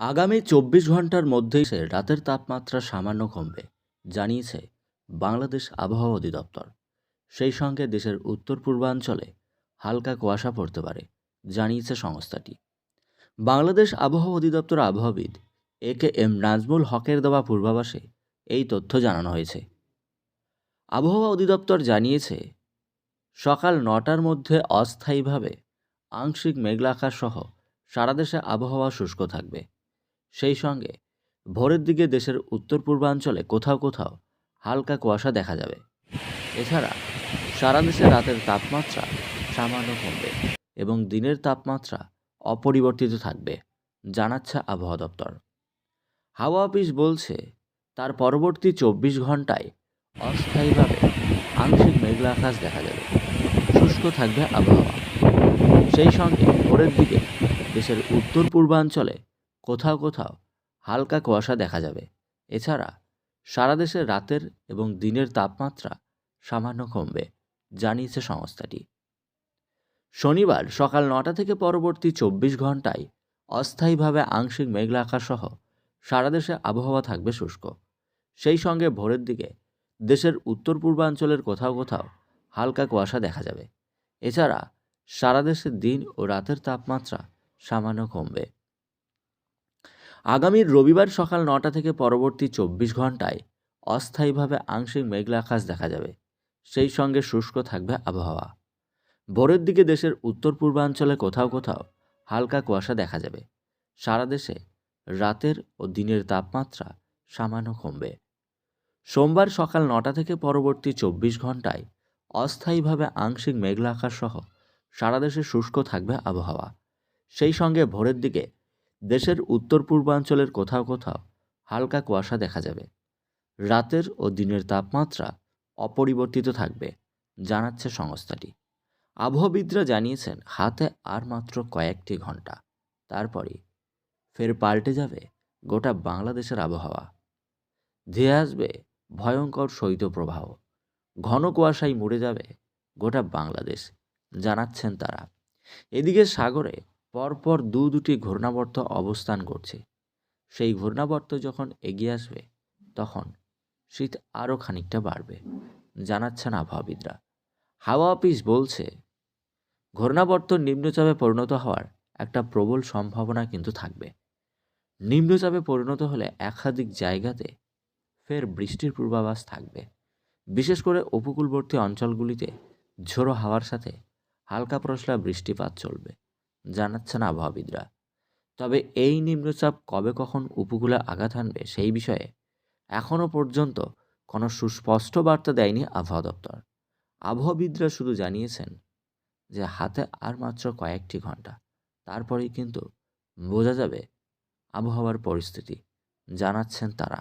আগামী চব্বিশ ঘণ্টার মধ্যেই সে রাতের তাপমাত্রা সামান্য কমবে, জানিয়েছে বাংলাদেশ আবহাওয়া অধিদপ্তর। সেই সঙ্গে দেশের উত্তর পূর্বাঞ্চলে হালকা কুয়াশা পড়তে পারে, জানিয়েছে সংস্থাটি। বাংলাদেশ আবহাওয়া অধিদপ্তর আবহাওয়াবিদ এ কে এম নাজমুল হকের দেওয়া পূর্বাভাসে এই তথ্য জানানো হয়েছে। আবহাওয়া অধিদপ্তর জানিয়েছে, সকাল নটার মধ্যে অস্থায়ীভাবে আংশিক মেঘলা আকাশ সহ আবহাওয়া শুষ্ক থাকবে। সেই সঙ্গে ভোরের দিকে দেশের উত্তর পূর্বাঞ্চলে কোথাও কোথাও হালকা কুয়াশা দেখা যাবে। এছাড়া সারা দেশে রাতের তাপমাত্রা সামান্য কমবে এবং দিনের তাপমাত্রা অপরিবর্তিত থাকবে, জানাচ্ছে আবহাওয়া দপ্তর। হাওয়া অফিস বলছে, তার পরবর্তী চব্বিশ ঘন্টায় অস্থায়ীভাবে আংশিক মেঘলা আকাশ দেখা যাবে। শুষ্ক থাকবে আবহাওয়া। সেই সঙ্গে ভোরের দিকে দেশের উত্তর পূর্বাঞ্চলে কোথাও কোথাও হালকা কুয়াশা দেখা যাবে। এছাড়া সারা দেশে রাতের এবং দিনের তাপমাত্রা সামান্য কমবে, জানিয়েছে সংস্থাটি। শনিবার সকাল নটা থেকে পরবর্তী চব্বিশ ঘন্টায় অস্থায়ীভাবে আংশিক মেঘলা আকাশ সহ সারা দেশে আবহাওয়া থাকবে শুষ্ক। সেই সঙ্গে ভোরের দিকে দেশের উত্তর পূর্বাঞ্চলের কোথাও কোথাও হালকা কুয়াশা দেখা যাবে। এছাড়া সারা দেশে দিন ও রাতের তাপমাত্রা সামান্য কমবে। আগামী রবিবার সকাল নটা থেকে পরবর্তী চব্বিশ ঘন্টায় অস্থায়ীভাবে আংশিক মেঘলা আকাশ দেখা যাবে। সেই সঙ্গে শুষ্ক থাকবে আবহাওয়া। ভোরের দিকে দেশের উত্তর পূর্বাঞ্চলে কোথাও কোথাও হালকা কুয়াশা দেখা যাবে। সারা দেশে রাতের ও দিনের তাপমাত্রা সামান্য কমবে। সোমবার সকাল নটা থেকে পরবর্তী চব্বিশ ঘন্টায় অস্থায়ীভাবে আংশিক মেঘলা আকাশ সহ সারা দেশে শুষ্ক থাকবে আবহাওয়া। সেই সঙ্গে ভোরের দিকে দেশের উত্তর পূর্বাঞ্চলের কোথাও কোথাও হালকা কুয়াশা দেখা যাবে। রাতের ও দিনের তাপমাত্রা অপরিবর্তিত থাকবে, জানাচ্ছে সংস্থাটি। আবহাওয়াবিদরা জানিয়েছেন, হাতে আর মাত্র কয়েকটি ঘণ্টা। তারপরই ফের পাল্টে যাবে গোটা বাংলাদেশের আবহাওয়া। ধেয়ে আসবে ভয়ঙ্কর শৈত্যপ্রবাহ ঘন কুয়াশায় মুড়ে যাবে গোটা বাংলাদেশ, জানাচ্ছেন তারা। এদিকে সাগরে পরপর দু দুটি ঘূর্ণাবর্ত অবস্থান করছে। সেই ঘূর্ণাবর্ত যখন এগিয়ে আসবে, তখন শীত আরও খানিকটা বাড়বে জানাচ্ছেন আবহাওয়াবিদরা হাওয়া অফিস বলছে, ঘূর্ণাবর্ত নিম্নচাপে পরিণত হওয়ার একটা প্রবল সম্ভাবনা কিন্তু থাকবে। নিম্নচাপে পরিণত হলে একাধিক জায়গাতে ফের বৃষ্টির পূর্বাভাস থাকবে। বিশেষ করে উপকূলবর্তী অঞ্চলগুলিতে ঝোড়ো হাওয়ার সাথে হালকা পশলা বৃষ্টিপাত চলবে। জানাচ্ছেন আবহাওয়াবিদরা। তবে এই নিম্নচাপ কবে কখন উপকূলে আঘাত হানবে সেই বিষয়ে এখনও পর্যন্ত কোনো সুস্পষ্ট বার্তা দেয়নি আবহাওয়া দপ্তর। আবহাওয়াবিদরা শুধু জানিয়েছেন যে হাতে আর মাত্র কয়েকটি ঘণ্টা তারপরেই কিন্তু বোঝা যাবে আবহাওয়ার পরিস্থিতি, জানাচ্ছেন তারা।